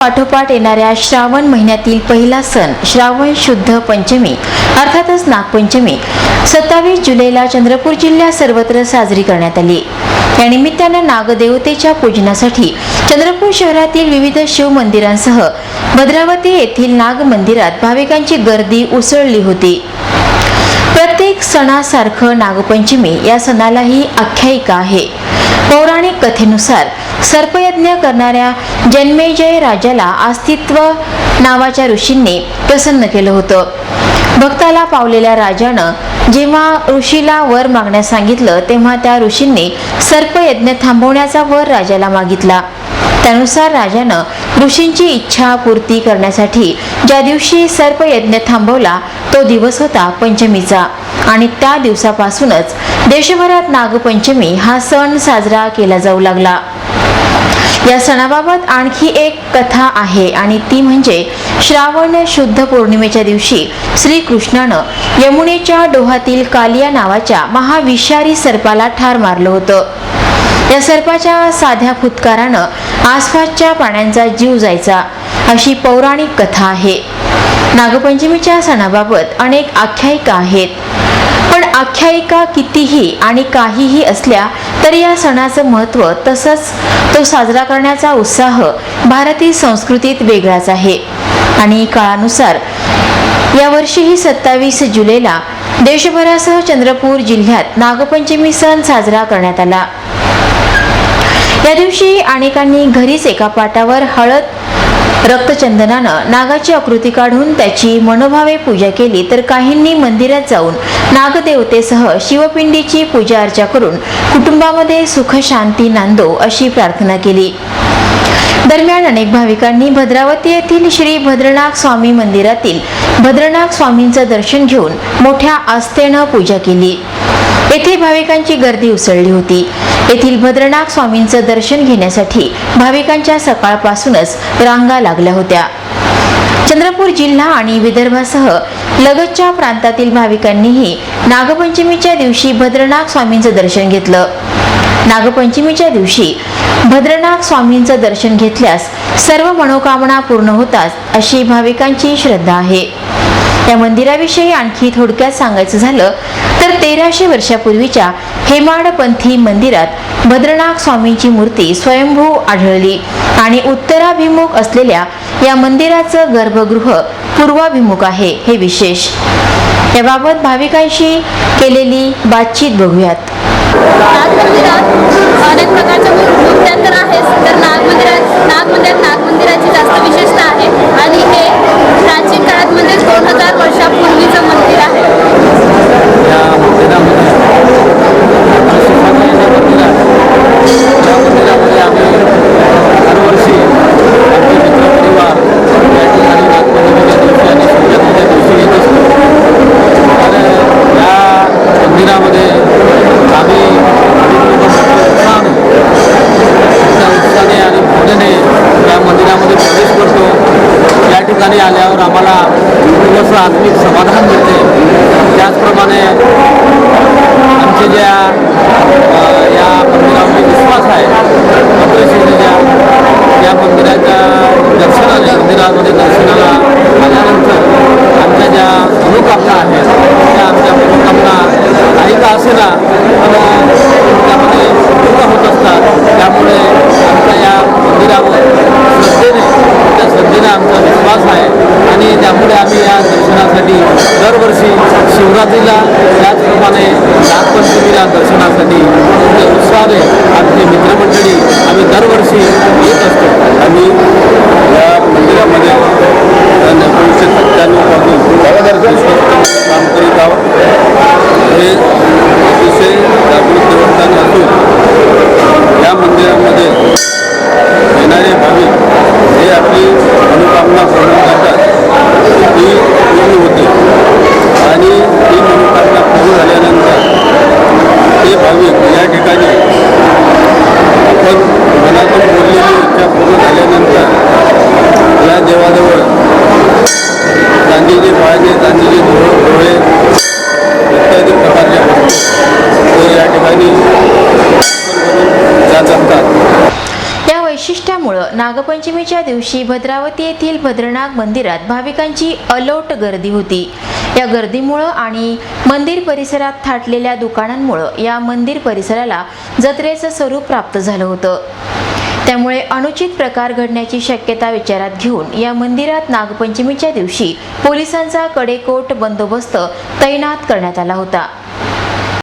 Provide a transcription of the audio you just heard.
पाठोपाठ येणाऱ्या श्रावण महिन्यातील पहिला सण श्रावण शुद्ध पंचमी अर्थातच नागपंचमी. सत्तावीस जुलैला चंद्रपूर जिल्ह्यात सर्वत्र साजरी करण्यात आली. या निमित्तानं नागदेवतेच्या पूजनासाठी चंद्रपूर शहरातील विविध शिव मंदिरांसह भद्रावती येथील नाग मंदिरात भाविकांची गर्दी उसळली होती. प्रत्येक सणासारखं नागपंचमी या सणालाही आख्यायिका आहे. पौराणिक कथेनुसार सर्पयज्ञ करणाऱ्या जन्मेजय राजाला अस्तित्व नावाच्या ऋषींनी प्रसन्न केलं होतं. भक्ताला पावलेल्या राजानं जेव्हा ऋषीला वर मागण्यास सांगितलं तेव्हा त्या ऋषींनी सर्पयज्ञ थांबवण्याचा वर राजाला मागितला. त्यानुसार राजानं ऋषींची इच्छा पूर्ती करण्यासाठी ज्या दिवशी सर्प यज्ञ थांबवला तो दिवस होता पंचमीचा. आणि त्या दिवसापासूनच देशभरात नागपंचमी हा सण साजरा केला जाऊ लागला. या सणाबाबत आणखी एक कथा आहे आणि ती म्हणजे श्रावण शुद्ध पौर्णिमेच्या दिवशी श्रीकृष्णानं यमुनेच्या डोहातील कालिया नावाच्या महाविषारी सर्पाला ठार मारलं होतं. या सर्पाच्या साध्या फुतकारानं आसपासच्या प्राण्यांचा जीव जायचा अशी पौराणिक कथा आहे. नागपंचमीच्या सणाबाबत अनेक आख्यायिका आहेत. पण आख्यायिका कितीही आणि काहीही असल्या तरी या सणाचं महत्त्व तसंच तो साजरा करण्याचा उत्साह भारतीय संस्कृतीत वेगळाच आहे. आणि काळानुसार यावर्षीही सत्तावीस जुलैला देशभरासह चंद्रपूर जिल्ह्यात नागपंचमी सण साजरा करण्यात आला. त्या दिवशी अनेकांनी घरीच एका पाटावर हळद रक्तचंदनानं नागाची आकृती काढून त्याची मनोभावे पूजा केली तर काहींनी मंदिरात जाऊन नागदेवतेसह शिवपिंडीची पूजा अर्चा करून कुटुंबामध्ये सुख शांती नांदो अशी प्रार्थना केली. दरम्यान अनेक भाविकांनी भद्रावती येथील श्री भद्रनाथ स्वामी मंदिरातील भद्रनाथ स्वामींचं दर्शन घेऊन मोठ्या आस्थेनं पूजा केली. येथे भाविकांची गर्दी उसळली होती. येथील भद्रनाथ स्वामींचं दर्शन घेण्यासाठी भाविकांच्या सकाळपासूनच रांगा लागल्या होत्या. चंद्रपूर जिल्हा आणि विदर्भासह लगतच्या प्रांतातील भाविकांनीही नागपंचमीच्या दिवशी भद्रनाथ स्वामींचं दर्शन घेतलं. नागपंचमीच्या दिवशी भद्रनाथ स्वामींचं दर्शन घेतल्यास सर्व मनोकामना पूर्ण होतात अशी भाविकांची श्रद्धा आहे. या मंदिराविषयी आणखी थोडक्यात सांगायचं झालं तर तेराशे वर्षापूर्वीच्या हेमाडपंथी मंदिरात भद्रनाथ स्वामींची मूर्ती स्वयंभू आढळली आणि उत्तराभिमुख असलेल्या या मंदिराचं गर्भगृह पूर्वाभिमुख आहे हे विशेष. याबाबत भाविकांशी केलेली बातचीत बघूयात. नाग मंदिरात अनेक प्रकारच्या मूर्त्या तर आहेच तर नाग मंदिरात नाग मंदिरात नाग मंदिराची जास्त विशेषता आहे. आणि हे आल्यावर आम्हाला थोडंसं आत्मिक समाधान मिळते त्याचप्रमाणे आमचे ज्या या मंदिरामध्ये विश्वास आहे कपिलशैलीच्या या मंदिराच्या दर्शनाने मंदिरामध्ये दर्शनाला आल्यानंतर आमच्या ज्या मनोकामना आहेत त्या आमच्या मनोकामना काही का असेना त्यामुळे आम्ही या दर्शनासाठी दरवर्षी शिवरात्रीला त्याचप्रमाणे नागपंचमीला दर्शनासाठी मोठ्या उत्साहाने मित्रमंडळी आम्ही दरवर्षी येत असतो आम्ही या मंदिरामध्ये एकोणीसशे सत्त्याण्णवपासून काम करीत आहोत हे अतिशय जागृत देवस्थान असून या मंदिरामध्ये येणारे भाविक हे आपली मनोकामना पूर्ण करतात ती पूर्ण होते आणि ती मनोकामना पूर्ण झाल्यानंतर ते भाविक या ठिकाणी आपण मनातून बोललेली इच्छा पूर्ण झाल्यानंतर या देवाजवळ गांधीजी पायाचे गांधीजी डोळे डोळे इत्यादी प्रकारच्या वस्तू ते या ठिकाणी अर्पण करून जात असतात या वैशिष्ट्यामुळं त्यामुळं नागपंचमीच्या दिवशी भद्रावती येथील भद्रनाग मंदिरात भाविकांची अलोट गर्दी होती. या गर्दीमुळं आणि मंदिर परिसरात थाटलेल्या दुकानांमुळं या मंदिर परिसराला जत्रेचं स्वरूप प्राप्त झालं होतं. त्यामुळे अनुचित प्रकार घडण्याची शक्यता विचारात घेऊन या मंदिरात नागपंचमीच्या दिवशी पोलिसांचा कडेकोट बंदोबस्त तैनात करण्यात आला होता.